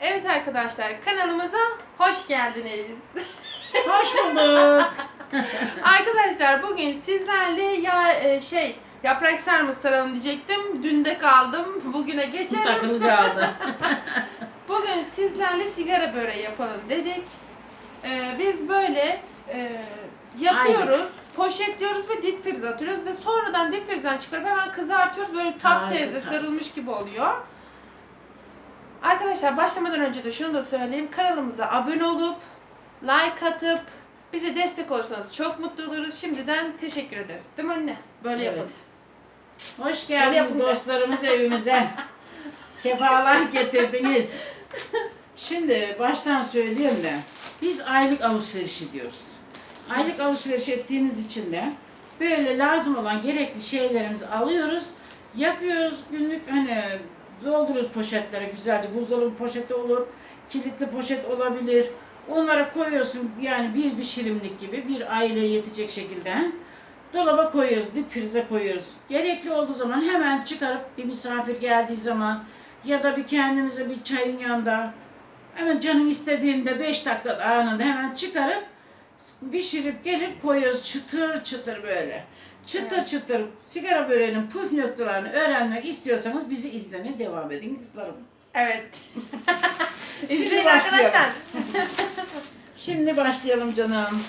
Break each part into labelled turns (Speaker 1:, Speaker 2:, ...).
Speaker 1: Evet arkadaşlar kanalımıza hoş geldiniz.
Speaker 2: Hoş bulduk.
Speaker 1: arkadaşlar bugün sizlerle ya e, şey yaprak sarması saralım diyecektim. Dün de kaldım. Bugüne geçelim.
Speaker 2: Takılı kaldı.
Speaker 1: Bugün sizlerle sigara böreği yapalım dedik. Ee, biz böyle e, yapıyoruz, poşetliyoruz ve dip frize atıyoruz ve sonradan dip frizden çıkarıp hemen kızartıyoruz. Böyle
Speaker 2: Taze,
Speaker 1: teyze sarılmış gibi oluyor. Arkadaşlar başlamadan önce de şunu da söyleyeyim. Kanalımıza abone olup, like atıp, bize destek olursanız çok mutlu oluruz. Şimdiden teşekkür ederiz. Değil mi anne? Böyle
Speaker 2: Evet.
Speaker 1: yapın.
Speaker 2: Hoş geldiniz dostlarımız evimize. Sefalar getirdiniz. Şimdi baştan söyleyeyim de biz aylık alışveriş ediyoruz. Aylık alışveriş ettiğiniz için de böyle lazım olan gerekli şeylerimizi alıyoruz. Yapıyoruz günlük hani dolduruyoruz poşetlere güzelce. Buzdolabı poşeti olur, kilitli poşet olabilir. Onlara koyuyorsun yani bir pişirimlik gibi bir aileye yetecek şekilde. Dolaba koyuyoruz, dip frize koyuyoruz. Gerekli olduğu zaman hemen çıkarıp bir misafir geldiği zaman ya da bir kendimize bir çayın yanında hemen canın istediğinde 5 dakika anında hemen çıkarıp pişirip gelip koyuyoruz çıtır çıtır böyle. Çıtır
Speaker 1: Evet.
Speaker 2: çıtır sigara böreğinin püf noktalarını öğrenmek istiyorsanız bizi izlemeye devam edin kızlarım.
Speaker 1: Evet.
Speaker 2: Şimdi
Speaker 1: İzleyin arkadaşlar.
Speaker 2: Şimdi başlayalım canım.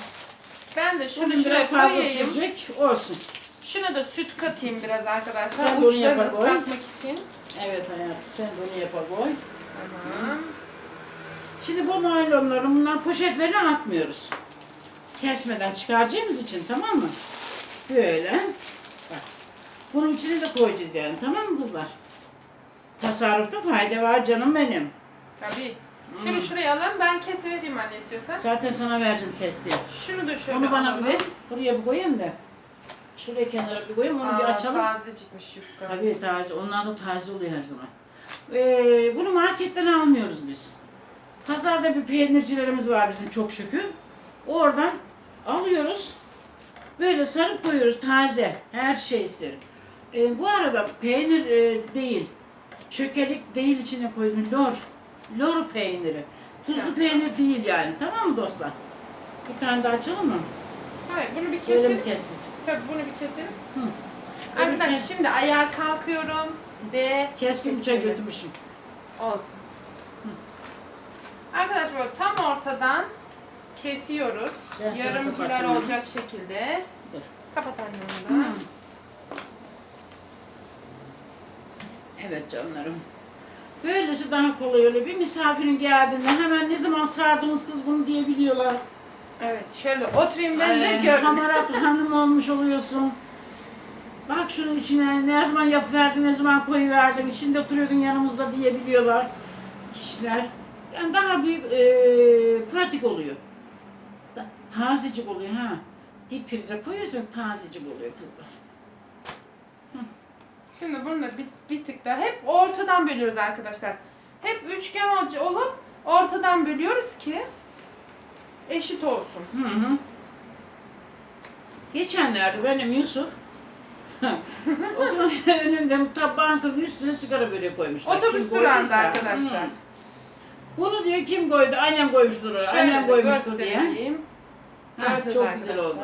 Speaker 1: Ben de şunu
Speaker 2: Bunun
Speaker 1: şuraya
Speaker 2: biraz fazla
Speaker 1: koyayım.
Speaker 2: sürecek olsun.
Speaker 1: Şuna da süt katayım biraz arkadaşlar.
Speaker 2: Sen
Speaker 1: Uçlarını
Speaker 2: yapa koy.
Speaker 1: için.
Speaker 2: Evet hayatım sen onu yapa koy.
Speaker 1: Tamam.
Speaker 2: Şimdi bu naylonları bunlar poşetlerine atmıyoruz. Kesmeden çıkaracağımız için tamam mı? Böyle. Bak. Bunun içine de koyacağız yani tamam mı kızlar? Tasarrufta fayda var canım benim.
Speaker 1: Tabii.
Speaker 2: Hmm.
Speaker 1: Şunu şuraya alalım. Ben kesivereyim anne istiyorsan.
Speaker 2: Zaten sana vereceğim kestiği.
Speaker 1: Şunu da şöyle
Speaker 2: Onu bana
Speaker 1: alalım.
Speaker 2: bir ver. Buraya bir koyayım da. Şuraya kenara bir koyayım onu bir
Speaker 1: Aa,
Speaker 2: açalım.
Speaker 1: Tazecikmiş yufka.
Speaker 2: Tabii taze. Onlar da taze oluyor her zaman. Ee, bunu marketten almıyoruz biz. Pazarda bir peynircilerimiz var bizim çok şükür. Oradan alıyoruz. Böyle sarıp koyuyoruz taze. Her şeysi. Ee, bu arada peynir e, değil. Çökelik değil içine koydum. Lor. Lor peyniri. Tuzlu
Speaker 1: Tamam.
Speaker 2: peynir değil yani. Tamam mı dostlar? Bir tane daha açalım mı?
Speaker 1: Hayır bunu bir
Speaker 2: Böyle
Speaker 1: keselim.
Speaker 2: kessiniz?
Speaker 1: Tabii bunu bir keselim.
Speaker 2: Hı.
Speaker 1: Arkadaşlar
Speaker 2: kes-
Speaker 1: şimdi ayağa kalkıyorum ve
Speaker 2: Keskin bıçağı götürmüşüm.
Speaker 1: Olsun. Arkadaşlar böyle tam ortadan kesiyoruz.
Speaker 2: Ben sana
Speaker 1: Yarım
Speaker 2: kapatayım onu.
Speaker 1: olacak şekilde.
Speaker 2: Dur.
Speaker 1: Kapat anne onu da.
Speaker 2: Hı. Evet canlarım. Böylesi daha kolay oluyor. Bir misafirin geldiğinde hemen ne zaman sardınız kız bunu diyebiliyorlar.
Speaker 1: Evet şöyle oturayım ben de
Speaker 2: Ee,
Speaker 1: gör.
Speaker 2: Hamarat hanım olmuş oluyorsun. Bak şunun içine ne zaman yapıverdin, ne zaman koyuverdin, içinde oturuyordun yanımızda diyebiliyorlar kişiler. Yani daha bir e, pratik oluyor. Tazecik oluyor ha. Dip prize koyuyorsun tazecik oluyor kızlar.
Speaker 1: Şimdi bunu da bir, bir tık daha hep ortadan bölüyoruz arkadaşlar. Hep üçgen ol- olup ortadan bölüyoruz ki eşit olsun.
Speaker 2: Hı hı. Geçenlerde benim Yusuf okulun önünde tabağın üstüne sigara böreği koymuşlar.
Speaker 1: Otobüs durağında arkadaşlar.
Speaker 2: Hı. Bunu diyor kim koydu? Annem koymuştur.
Speaker 1: Şöyle
Speaker 2: Annem koymuştur diye. Ha, çok güzel oldu.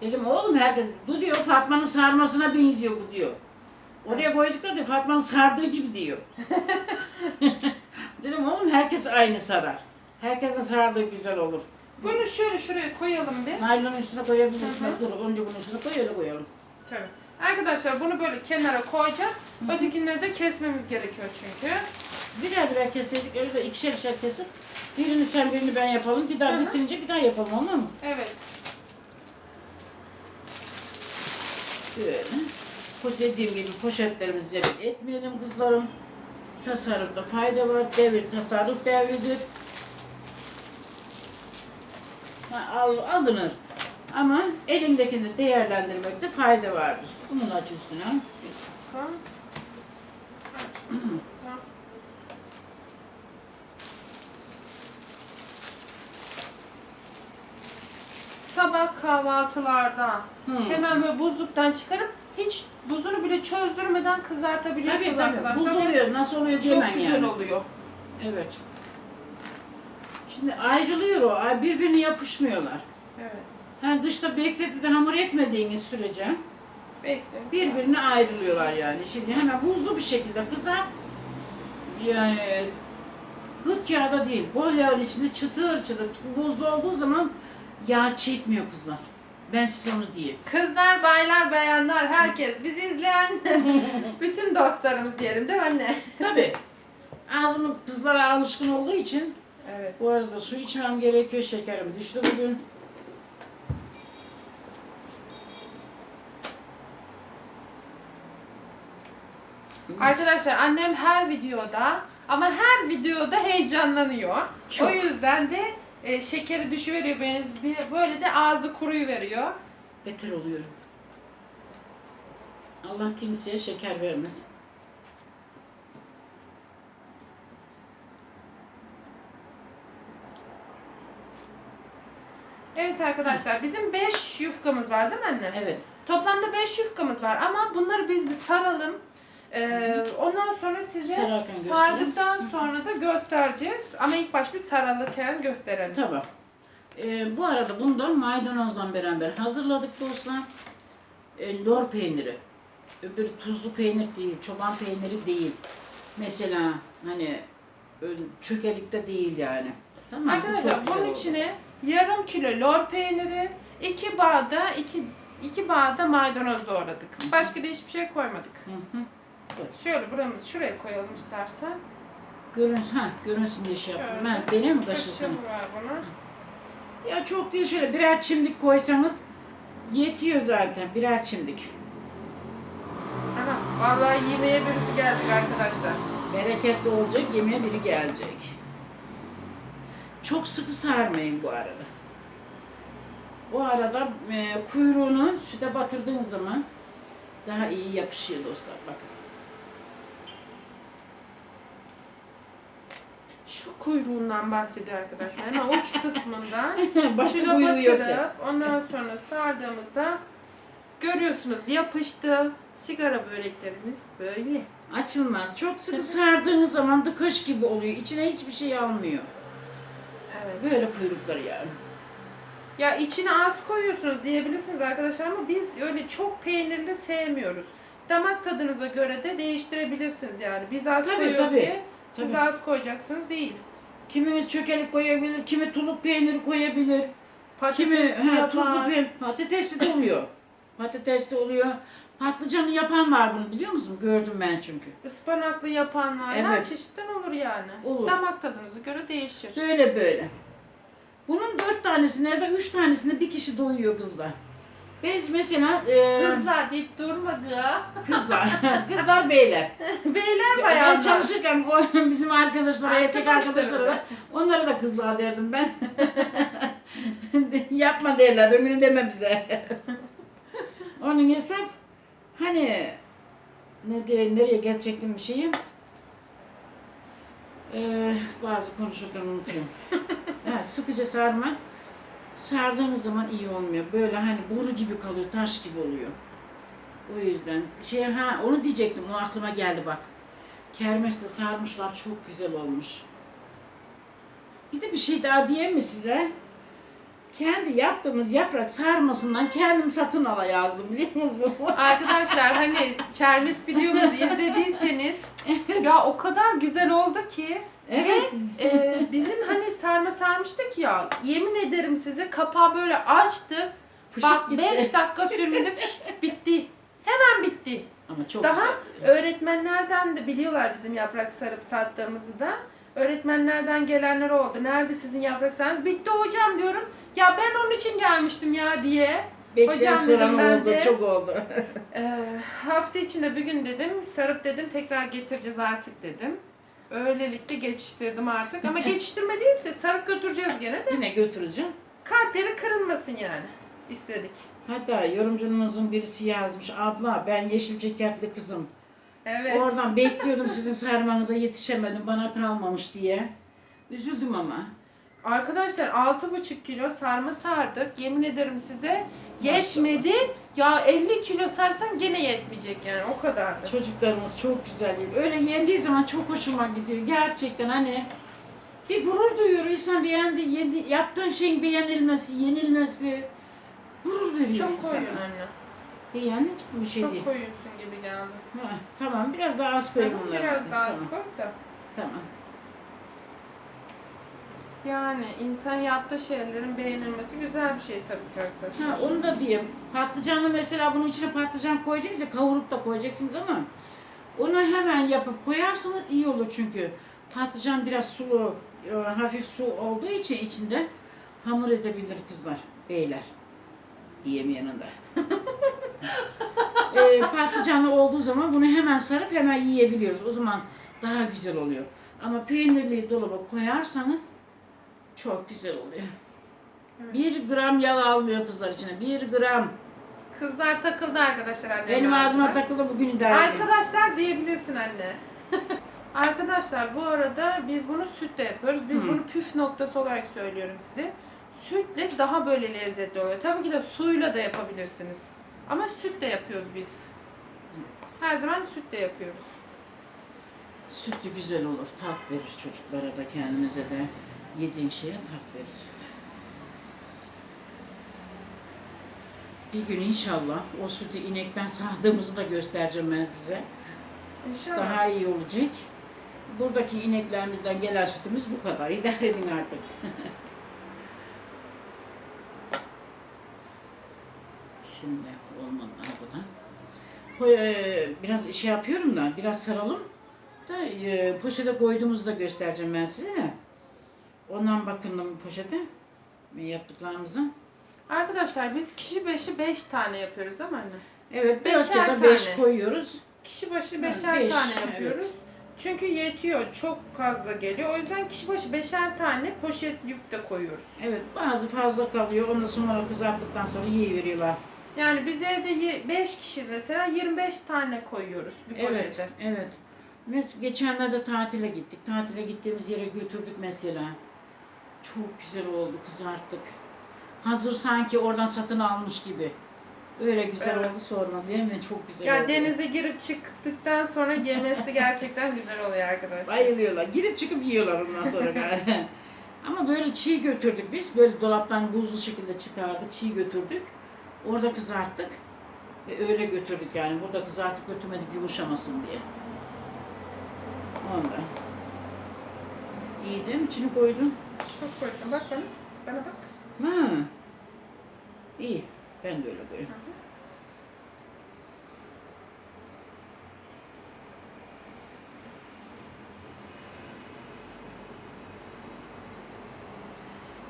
Speaker 2: Dedim oğlum herkes bu diyor Fatma'nın sarmasına benziyor bu diyor. Oraya koyduklar diyor Fatma'nın sardığı gibi diyor. Dedim oğlum herkes aynı sarar. Herkesin sardığı güzel olur.
Speaker 1: Bunu şöyle şuraya koyalım bir.
Speaker 2: Naylonun üstüne koyabilirsin.
Speaker 1: Hı hı.
Speaker 2: Dur önce bunun üstüne koy öyle koyalım.
Speaker 1: Tabii. Arkadaşlar bunu böyle kenara koyacağız. Ötekileri de kesmemiz gerekiyor çünkü.
Speaker 2: Birer birer keseydik öyle de ikişer ikişer kesip birini sen birini ben yapalım. Bir daha
Speaker 1: Hı hı.
Speaker 2: bitirince bir daha yapalım olur mu?
Speaker 1: Evet.
Speaker 2: Böyle. Bu dediğim gibi poşetlerimizi zebil etmeyelim kızlarım. Tasarrufta fayda var. Devir tasarruf devridir. Ha, al, alınır. Ama elindekini değerlendirmekte fayda vardır. Bunun aç üstüne.
Speaker 1: Tamam. Tamam. Sabah kahvaltılarda
Speaker 2: Hmm.
Speaker 1: hemen böyle buzluktan çıkarıp hiç buzunu bile çözdürmeden kızartabiliyorsunuz
Speaker 2: Tabii tabii.
Speaker 1: arkadaşlar.
Speaker 2: Buz oluyor. Nasıl oluyor
Speaker 1: Çok
Speaker 2: diyemem
Speaker 1: güzel
Speaker 2: yani.
Speaker 1: oluyor.
Speaker 2: Evet. Şimdi ayrılıyor o. ay- Birbirine yapışmıyorlar.
Speaker 1: Evet.
Speaker 2: Ha dışta bekletip de hamur etmediğiniz sürece
Speaker 1: Bekle.
Speaker 2: birbirine ayrılıyorlar yani. Şimdi hemen buzlu bir şekilde kızar. Yani gıt yağda değil. Bol yağın içinde çıtır çıtır. Buzlu olduğu zaman yağ çekmiyor kızlar. Ben size onu diyeyim.
Speaker 1: Kızlar, baylar, bayanlar, herkes. Bizi izleyen bütün dostlarımız diyelim değil mi anne?
Speaker 2: Tabii. Ağzımız kızlara alışkın olduğu için
Speaker 1: Evet.
Speaker 2: bu arada su içmem gerekiyor. Şekerim düştü bugün.
Speaker 1: Arkadaşlar annem her videoda ama her videoda heyecanlanıyor.
Speaker 2: Çok.
Speaker 1: O yüzden de e, şekeri düşüveriyor. benz- bir- Böyle de ağzı kuruyu veriyor.
Speaker 2: Beter oluyorum. Allah kimseye şeker vermesin.
Speaker 1: Evet arkadaşlar bizim 5 yufkamız var değil mi anne?
Speaker 2: Evet.
Speaker 1: Toplamda 5 yufkamız var ama bunları biz bir saralım. Ee, ondan sonra size
Speaker 2: Sararken gösterelim.
Speaker 1: sardıktan sonra da göstereceğiz. Ama ilk baş bir sarılırken gösterelim.
Speaker 2: Tamam. Ee, bu arada bunu da maydanozla beraber hazırladık dostlar. Ee, lor peyniri. Öbür tuzlu peynir değil, çoban peyniri değil. Mesela hani çökelikte değil yani. Tamam? Bu
Speaker 1: Arkadaşlar
Speaker 2: güzel
Speaker 1: bunun
Speaker 2: oldu.
Speaker 1: içine yarım kilo lor peyniri, iki bağda iki iki bağda maydanoz doğradık. Başka da hiçbir şey koymadık.
Speaker 2: Hı hı.
Speaker 1: Şöyle buramızı şuraya koyalım istersen.
Speaker 2: Görünsün, ha, görünsün diye şey yaptım.
Speaker 1: Şöyle.
Speaker 2: Ha, benim mi kaşırsın?
Speaker 1: Kaşığım var buna.
Speaker 2: Ya çok değil şöyle birer çimdik koysanız yetiyor zaten birer çimdik.
Speaker 1: Aha, vallahi yemeğe birisi gelecek arkadaşlar.
Speaker 2: Bereketli olacak, yemeğe biri gelecek. Çok sıkı sarmayın bu arada. Bu arada e, kuyruğunu süte batırdığınız zaman daha iyi yapışıyor dostlar. Bakın.
Speaker 1: Şu kuyruğundan bahsediyor arkadaşlar. Hemen uç kısmından
Speaker 2: de.
Speaker 1: batırıp ondan sonra sardığımızda görüyorsunuz yapıştı. Sigara böreklerimiz böyle.
Speaker 2: Açılmaz. Çok sıkı sardığınız zaman dıkaş gibi oluyor. İçine hiçbir şey almıyor.
Speaker 1: Evet.
Speaker 2: Böyle kuyruklar yani.
Speaker 1: Ya içine az koyuyorsunuz diyebilirsiniz arkadaşlar ama biz öyle çok peynirli sevmiyoruz. Damak tadınıza göre de değiştirebilirsiniz yani. Biz az
Speaker 2: Tabii,
Speaker 1: koyuyoruz
Speaker 2: tabii.
Speaker 1: diye siz
Speaker 2: Tabii.
Speaker 1: de az koyacaksınız değil.
Speaker 2: Kiminiz çökelik koyabilir, kimi tuluk peyniri koyabilir. Kimi
Speaker 1: Patatesli
Speaker 2: ha,
Speaker 1: yapan.
Speaker 2: tuzlu peynir, patatesli de oluyor. patatesli oluyor. Patlıcanı yapan var bunu biliyor musun? Gördüm ben çünkü.
Speaker 1: Ispanaklı yapan var. Her
Speaker 2: Evet.
Speaker 1: çeşitten olur yani.
Speaker 2: Olur.
Speaker 1: Damak tadınıza göre değişir.
Speaker 2: Böyle böyle. Bunun dört tanesini ya da üç tanesini bir kişi doyuyor kızlar. Biz mesela e,
Speaker 1: Kızlar deyip durma
Speaker 2: kızlar, kızlar beyler.
Speaker 1: Beyler
Speaker 2: Ben
Speaker 1: bayanlar.
Speaker 2: çalışırken o bizim arkadaşlara, erkek
Speaker 1: Arkadaşları
Speaker 2: arkadaşlara
Speaker 1: da.
Speaker 2: onlara da kızlar derdim ben. Yapma derler, ömrünü deme bize. Onun hesap hani ne diye nereye gelecektim bir şeyim. Ee, bazı konuşurken unutuyorum. ha, sıkıca sarma. Sardığınız zaman iyi olmuyor. Böyle hani boru gibi kalıyor, taş gibi oluyor. O yüzden şey ha onu diyecektim. O aklıma geldi bak. Kermeste sarmışlar çok güzel olmuş. Bir de bir şey daha diyeyim mi size? Kendi yaptığımız yaprak sarmasından kendim satın ala yazdım biliyor musunuz?
Speaker 1: Arkadaşlar hani kermes videomuzu izlediyseniz ya o kadar güzel oldu ki
Speaker 2: evet.
Speaker 1: e, bizim hani sarma sarmıştık ya yemin ederim size kapağı böyle açtık
Speaker 2: Fışık
Speaker 1: bak
Speaker 2: gitti.
Speaker 1: 5 dakika sürmede fışt, bitti hemen bitti.
Speaker 2: Ama çok
Speaker 1: Daha
Speaker 2: güzel.
Speaker 1: öğretmenlerden de biliyorlar bizim yaprak sarıp sattığımızı da. Öğretmenlerden gelenler oldu. Nerede sizin yaprak sarmanız? Bitti hocam diyorum. Ya ben onun için gelmiştim ya diye.
Speaker 2: Bekleyen
Speaker 1: Hocam dedim
Speaker 2: soran
Speaker 1: ben
Speaker 2: oldu,
Speaker 1: de.
Speaker 2: çok oldu.
Speaker 1: Ee, hafta içinde bir gün dedim sarıp dedim tekrar getireceğiz artık dedim. Öylelikle geçiştirdim artık ama geçiştirme değil de sarıp götüreceğiz gene de
Speaker 2: Yine götüreceğim.
Speaker 1: kalpleri kırılmasın yani istedik.
Speaker 2: Hatta yorumcumuzun birisi yazmış. Abla ben yeşil ceketli kızım.
Speaker 1: Evet.
Speaker 2: Oradan bekliyordum sizin sarmanıza yetişemedim bana kalmamış diye. Üzüldüm ama.
Speaker 1: Arkadaşlar 6,5 kilo sarma sardık. Yemin ederim size yetmedi. Ya 50 kilo sarsan gene yetmeyecek yani o kadardı.
Speaker 2: Çocuklarımız çok güzel yiyor. Öyle yendiği zaman çok hoşuma gidiyor. Gerçekten hani Bir gurur duyuyor insan beğendi, yedi, yaptığın şeyin beğenilmesi, yenilmesi gurur veriyor
Speaker 1: Çok
Speaker 2: insana.
Speaker 1: koyun anne.
Speaker 2: E yani bir şey
Speaker 1: Çok
Speaker 2: değil.
Speaker 1: koyuyorsun gibi geldi.
Speaker 2: Ha, tamam biraz daha az koy bunları.
Speaker 1: biraz daha az
Speaker 2: tamam.
Speaker 1: koy da.
Speaker 2: Tamam.
Speaker 1: Yani insan yaptığı şeylerin beğenilmesi güzel bir şey tabii ki arkadaşlar.
Speaker 2: Ha, onu da diyeyim. Patlıcanı mesela bunun içine patlıcan koyacaksınız ya kavurup da koyacaksınız ama onu hemen yapıp koyarsanız iyi olur çünkü patlıcan biraz sulu, e, hafif su olduğu için içinde hamur edebilir kızlar, beyler. Diyeyim yanında. e, patlıcanlı olduğu zaman bunu hemen sarıp hemen yiyebiliyoruz. O zaman daha güzel oluyor. Ama peynirliyi dolaba koyarsanız çok güzel oluyor.
Speaker 1: Evet.
Speaker 2: Bir gram yağ almıyor kızlar içine. Bir gram.
Speaker 1: Kızlar takıldı arkadaşlar anne.
Speaker 2: Benim ağzıma takıldı bugün idare edin.
Speaker 1: Arkadaşlar diyebilirsin anne. Arkadaşlar bu arada biz bunu sütle yapıyoruz. Biz
Speaker 2: Hı.
Speaker 1: bunu püf noktası olarak söylüyorum size. Sütle daha böyle lezzetli oluyor. Tabii ki de suyla da yapabilirsiniz. Ama sütle yapıyoruz biz. Her zaman sütle yapıyoruz.
Speaker 2: Sütlü güzel olur. Tat verir çocuklara da kendimize de. Yediğin şeye tat verir süt. Bir gün inşallah o sütü inekten sağdığımızı da göstereceğim ben size.
Speaker 1: İnşallah.
Speaker 2: Daha iyi olacak. Buradaki ineklerimizden gelen sütümüz bu kadar. İdare edin artık. Şimdi olmadı. Koy- e, Biraz şey yapıyorum da biraz saralım. Da e, poşete koyduğumuzu da göstereceğim ben size de. Ondan bakın poşete yaptıklarımızı.
Speaker 1: Arkadaşlar biz kişi başı 5 tane yapıyoruz değil mi anne?
Speaker 2: Evet 4 ya
Speaker 1: Beşer
Speaker 2: da 5 koyuyoruz.
Speaker 1: Kişi başı
Speaker 2: Ha,
Speaker 1: beşer
Speaker 2: beş,
Speaker 1: tane
Speaker 2: evet.
Speaker 1: yapıyoruz. Çünkü yetiyor. Çok fazla geliyor. O yüzden kişi başı beşer tane poşetleyip de koyuyoruz.
Speaker 2: Evet bazı fazla kalıyor. Ondan sonra kızarttıktan sonra yiyiveriyorlar.
Speaker 1: Yani biz evde 5 kişiyiz mesela 25 tane koyuyoruz bir
Speaker 2: Evet,
Speaker 1: poşete.
Speaker 2: evet. Biz geçenlerde tatile gittik. Tatile gittiğimiz yere götürdük mesela. Çok güzel oldu kızarttık. Hazır sanki oradan satın almış gibi. Öyle güzel
Speaker 1: Evet.
Speaker 2: oldu sorma değil mi? Çok güzel
Speaker 1: Ya
Speaker 2: oldu.
Speaker 1: denize girip çıktıktan sonra yemesi gerçekten güzel oluyor arkadaşlar.
Speaker 2: Bayılıyorlar. Girip çıkıp yiyorlar ondan sonra galiba. Ama böyle çiğ götürdük biz. Böyle dolaptan buzlu şekilde çıkardık. Çiğ götürdük. Orada kızarttık. Ve öyle götürdük yani. Burada kızartıp götürmedik yumuşamasın diye. Ondan. İyi değil mi? İçini koydum.
Speaker 1: Çok koysun. Bak bana. Bana bak.
Speaker 2: Ha. İyi. Ben de öyle koyuyorum.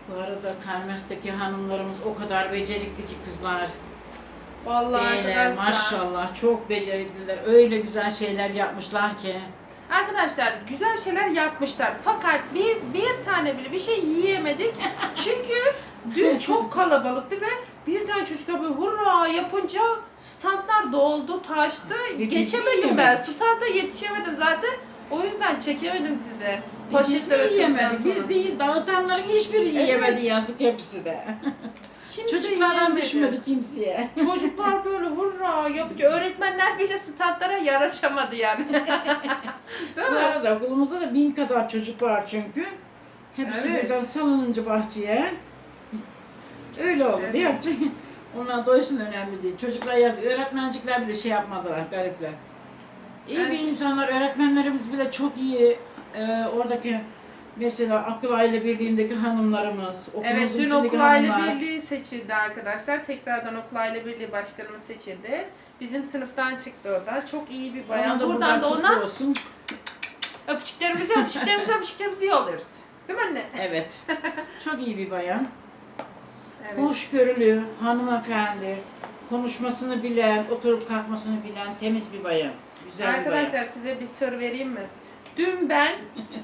Speaker 2: Bu arada Kermes'teki hanımlarımız o kadar becerikli ki kızlar.
Speaker 1: Vallahi
Speaker 2: Beyler
Speaker 1: arkadaşlar.
Speaker 2: maşallah çok becerikliler. Öyle güzel şeyler yapmışlar ki.
Speaker 1: Arkadaşlar güzel şeyler yapmışlar. Fakat biz bir tane bile bir şey yiyemedik. Çünkü dün çok kalabalıktı ve birden çocuklar böyle hurra yapınca standlar doldu, taştı.
Speaker 2: biz
Speaker 1: Geçemedim
Speaker 2: mi
Speaker 1: ben.
Speaker 2: yemedik?
Speaker 1: Standa yetişemedim zaten. O yüzden çekemedim size.
Speaker 2: Biz mi yiyemedik?
Speaker 1: sonra.
Speaker 2: Biz değil dağıtanların hiçbiri yiyemedi yazık hepsi de.
Speaker 1: Kimse
Speaker 2: Çocuklardan
Speaker 1: yiyemedi.
Speaker 2: düşmedi kimseye.
Speaker 1: Çocuklar böyle hurra yapınca öğretmenler bile standlara yaraşamadı yani. Değil
Speaker 2: Bu
Speaker 1: mi?
Speaker 2: arada okulumuzda da bin kadar çocuk var çünkü. Hepsi
Speaker 1: Evet.
Speaker 2: birden salınınca bahçeye. Öyle oldu.
Speaker 1: Evet.
Speaker 2: Yapacak? Onlar doysun önemli değil. Çocuklar yazık. Öğretmencikler bile şey yapmadılar garipler. İyi
Speaker 1: Evet.
Speaker 2: bir insanlar. Öğretmenlerimiz bile çok iyi. Ee, oradaki mesela akıl aile birliğindeki hanımlarımız, okulumuzun
Speaker 1: Evet dün okul aile
Speaker 2: hanımlar.
Speaker 1: birliği seçildi arkadaşlar. Tekrardan okul aile birliği başkanımız seçildi. Bizim sınıftan çıktı o da. Çok iyi bir bayan.
Speaker 2: Ona da
Speaker 1: Buradan da
Speaker 2: kutlu
Speaker 1: ona
Speaker 2: olsun.
Speaker 1: öpücüklerimizi öpücüklerimizi öpücüklerimizi yolluyoruz. Değil mi anne?
Speaker 2: Evet. Çok iyi bir bayan.
Speaker 1: Evet.
Speaker 2: Hoşgörülü, hanımefendi, konuşmasını bilen, oturup kalkmasını bilen temiz bir bayan. Güzel bir bayan.
Speaker 1: Arkadaşlar size bir soru vereyim mi? Dün ben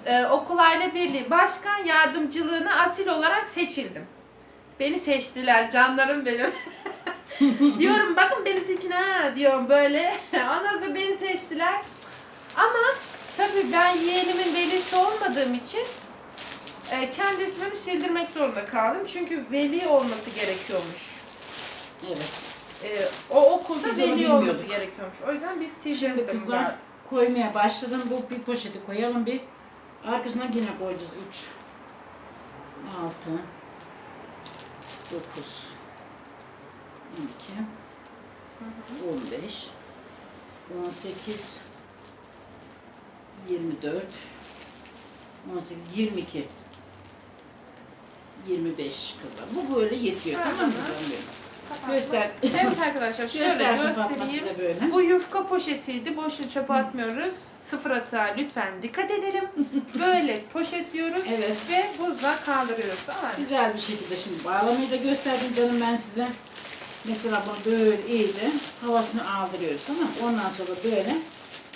Speaker 1: e, okul aile birliği başkan yardımcılığına asil olarak seçildim. Beni seçtiler canlarım benim. diyorum bakın beni seçin ha diyorum böyle. Ondan sonra beni seçtiler. Ama tabii ben yeğenimin velisi olmadığım için e, kendi ismimi sildirmek zorunda kaldım. Çünkü veli olması gerekiyormuş.
Speaker 2: Evet.
Speaker 1: E, o okulda
Speaker 2: Biz onu
Speaker 1: veli olması gerekiyormuş. O yüzden biz sildirdim.
Speaker 2: Şimdi kızlar koymaya başladım. Bu bir poşeti koyalım bir. Arkasına yine koyacağız üç. 6 9 12 15 18 24 18 22 25 kızlar. Bu böyle yetiyor. Tamam mı. Göster.
Speaker 1: Evet arkadaşlar şöyle
Speaker 2: Göstersin Fatma
Speaker 1: göstereyim.
Speaker 2: size böyle.
Speaker 1: Bu yufka poşetiydi. Boşuna çöpe atmıyoruz. Sıfır atığa lütfen dikkat edelim. Böyle poşetliyoruz
Speaker 2: Evet.
Speaker 1: ve buzla kaldırıyoruz. Tamam mı?
Speaker 2: Güzel bir şekilde şimdi bağlamayı da gösterdim canım ben size. Mesela bunu böyle iyice havasını aldırıyoruz tamam mı? Ondan sonra böyle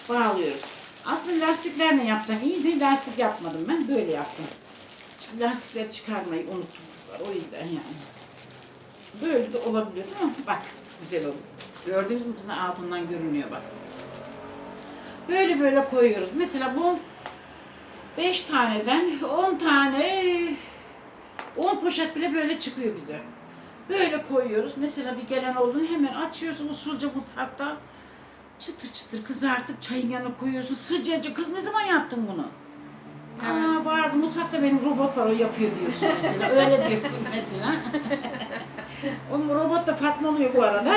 Speaker 2: bağlıyoruz. Aslında lastiklerle yapsan iyiydi. Lastik yapmadım ben. Böyle yaptım. Şimdi lastikleri çıkarmayı unuttum. O yüzden yani. Böyle de olabiliyor değil mi? Bak güzel oldu. Gördünüz mü kızın altından görünüyor bak. Böyle böyle koyuyoruz. Mesela bu 5 taneden 10 tane 10 poşet bile böyle çıkıyor bize. Böyle koyuyoruz. Mesela bir gelen olduğunu hemen açıyorsun usulca mutfakta. Çıtır çıtır kızartıp çayın yanına koyuyorsun. Sıcacık kız ne zaman yaptın bunu? Aa vardı mutfakta benim robot var o yapıyor diyorsun mesela. Öyle diyorsun mesela. o robot da Fatma oluyor bu arada.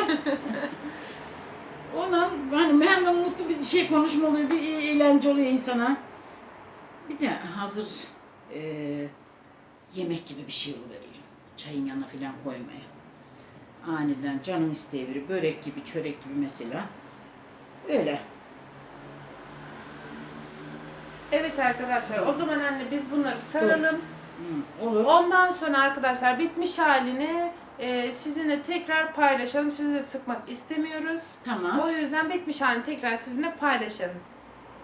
Speaker 2: Ona hani hem mutlu bir şey konuşma oluyor, bir eğlence oluyor insana. Bir de hazır eee yemek gibi bir şey veriyor. Çayın yanına falan koymaya. Aniden canın isteyebilir. Börek gibi, çörek gibi mesela. Öyle.
Speaker 1: Evet arkadaşlar o zaman anne biz bunları saralım.
Speaker 2: Hı, olur.
Speaker 1: Ondan sonra arkadaşlar bitmiş halini e, sizinle tekrar paylaşalım. Sizi de sıkmak istemiyoruz.
Speaker 2: Tamam.
Speaker 1: O yüzden bitmiş halini tekrar sizinle paylaşalım.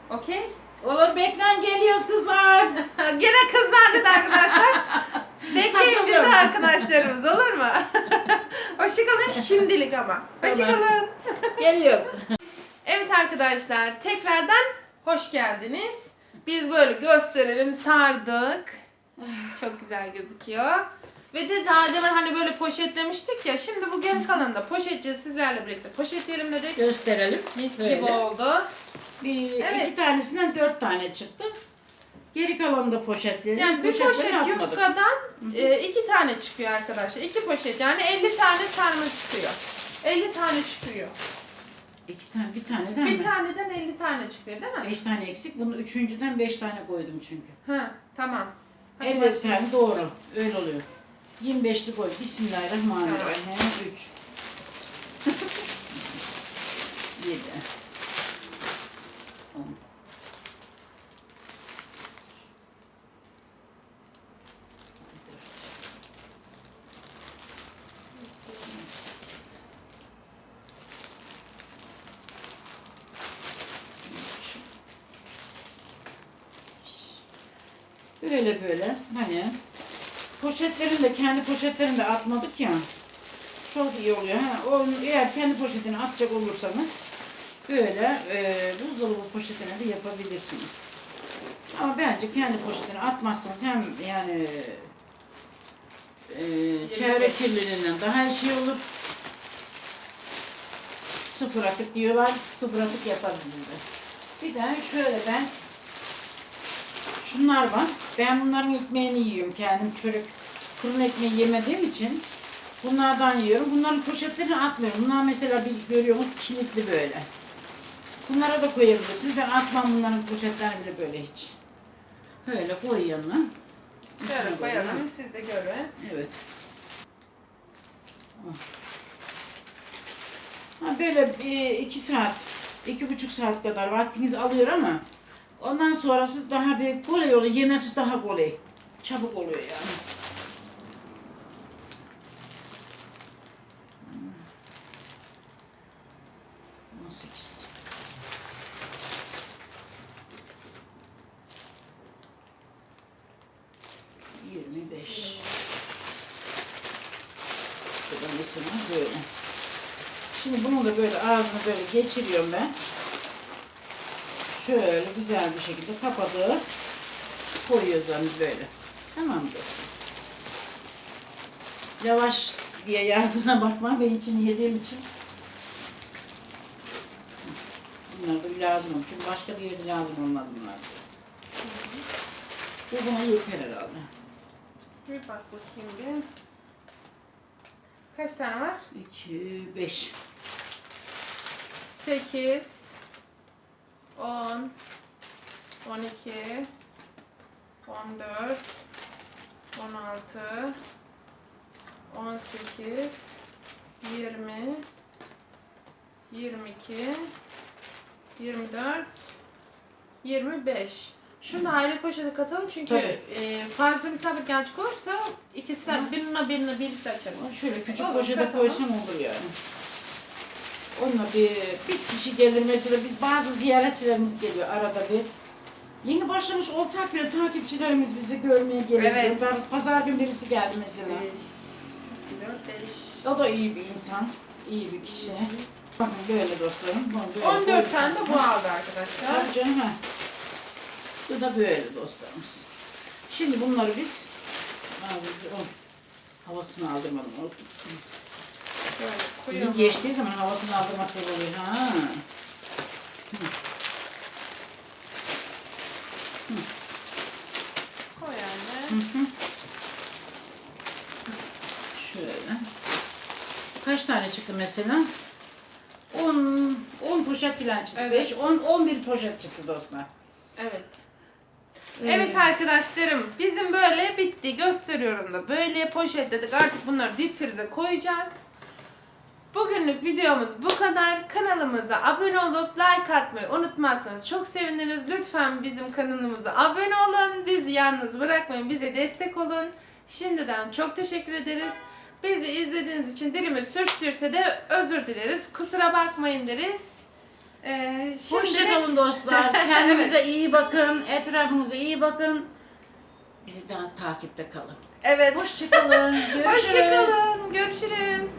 Speaker 1: Okey?
Speaker 2: Olur beklen geliyoruz kızlar.
Speaker 1: Gene kızlar dedi arkadaşlar. Bekleyin bizi arkadaşlarımız olur mu? Hoşçakalın şimdilik ama. Hoşçakalın.
Speaker 2: geliyoruz.
Speaker 1: Evet arkadaşlar tekrardan hoş geldiniz. Biz böyle gösterelim sardık. Çok güzel gözüküyor. Ve de daha demin hani böyle poşetlemiştik ya. Şimdi bu geri kalanı da poşeteceğiz sizlerle birlikte. Poşetleyelim dedik.
Speaker 2: Gösterelim.
Speaker 1: Mis
Speaker 2: Böyle.
Speaker 1: gibi oldu.
Speaker 2: Bir,
Speaker 1: Evet.
Speaker 2: iki tanesinden dört tane çıktı. Geri kalanı da poşetledik.
Speaker 1: Yani bir
Speaker 2: Poşetleri
Speaker 1: poşet
Speaker 2: atmadık.
Speaker 1: yufkadan e, iki tane çıkıyor arkadaşlar. İki poşet yani 50 tane sarma çıkıyor. 50 tane çıkıyor.
Speaker 2: İki tane, bir taneden
Speaker 1: Bir
Speaker 2: mi?
Speaker 1: taneden 50 tane çıkıyor değil mi?
Speaker 2: Beş tane eksik. Bunu üçüncüden beş tane koydum çünkü.
Speaker 1: Ha tamam. Hadi
Speaker 2: 50
Speaker 1: başlayalım.
Speaker 2: tane doğru. Öyle oluyor. 25'li koy. Bismillahirrahmanirrahim. 3 7 10 Böyle böyle. Hani poşetlerini de kendi poşetlerini de atmadık ya. Çok iyi oluyor. Ha, onu eğer kendi poşetini atacak olursanız böyle e, buzdolabı poşetine de yapabilirsiniz. Ama bence kendi poşetini atmazsanız hem yani e, çevre kirliliğinden daha şey olur. Sıfır atık diyorlar. Sıfır atık yapabilirler. Bir de şöyle ben Şunlar var. Ben bunların ekmeğini yiyorum. Kendim çörek fırın ekmeği yemediğim için bunlardan yiyorum. Bunların poşetlerini atmıyorum. Bunlar mesela bir görüyorsunuz kilitli böyle. Bunlara da koyabilirsiniz. Ben atmam bunların poşetlerini bile böyle hiç. Böyle koy yanına.
Speaker 1: Şöyle koyalım siz de görün.
Speaker 2: Evet. Ha böyle bir iki saat, iki buçuk saat kadar vaktiniz alıyor ama ondan sonrası daha bir kolay oluyor. Yemesi daha kolay. Çabuk oluyor yani. Yirmi beş. Şuradan mesela böyle. Şimdi bunu da böyle ağzına böyle geçiriyorum ben. Şöyle güzel bir şekilde kapatıp koyuyoruz hani böyle. Tamam mı? Yavaş diye yazına bakma ben içini yediğim için. Bunlar da lazım olur. Çünkü başka bir yerde lazım olmaz bunlar. Bu buna yeter herhalde.
Speaker 1: Bir bak bakayım bir. Kaç tane var?
Speaker 2: 2, 5.
Speaker 1: 8 10 12 14 16 18 20 22 24 25 Şunu da ayrı poşete katalım çünkü
Speaker 2: Tabii.
Speaker 1: e, fazla misafir gelecek olursa ikisi birine birine birlikte açarız.
Speaker 2: Şöyle küçük
Speaker 1: Olur,
Speaker 2: poşete
Speaker 1: katalım.
Speaker 2: koysam olur yani. Onunla bir, bir kişi gelir mesela biz bazı ziyaretçilerimiz geliyor arada bir. Yeni başlamış olsak bile takipçilerimiz bizi görmeye geliyor.
Speaker 1: Evet.
Speaker 2: Ben pazar gün birisi geldi mesela.
Speaker 1: 4
Speaker 2: O da iyi bir insan, iyi bir kişi. Bakın böyle dostlarım. böyle
Speaker 1: 14 tane de bu aldı arkadaşlar.
Speaker 2: Tabii canım ha. Bu da böyle dostlarımız. Şimdi bunları biz Abi, havasını aldırmadım.
Speaker 1: Böyle
Speaker 2: Biri
Speaker 1: koyuyorum.
Speaker 2: geçtiği zaman havasını aldırmak zor oluyor. Ha. Hı hı. Şöyle. Kaç tane çıktı mesela? 10 10 poşet falan çıktı.
Speaker 1: Evet.
Speaker 2: 5 10 11 poşet çıktı dostlar.
Speaker 1: Evet.
Speaker 2: Ee,
Speaker 1: Evet arkadaşlarım bizim böyle bitti gösteriyorum da böyle poşetledik artık bunları dip frize koyacağız. Bugünlük videomuz bu kadar. Kanalımıza abone olup like atmayı unutmazsanız çok seviniriz. Lütfen bizim kanalımıza abone olun. Bizi yalnız bırakmayın. Bize destek olun. Şimdiden çok teşekkür ederiz. Bizi izlediğiniz için dilimiz sürçtüyse de özür dileriz. Kusura bakmayın deriz. Ee, şimdilik-
Speaker 2: Hoşçakalın dostlar. Kendinize iyi bakın. Etrafınıza iyi bakın. Bizi daha takipte kalın.
Speaker 1: Evet.
Speaker 2: Hoşçakalın. Görüşürüz.
Speaker 1: Hoşçakalın. Görüşürüz.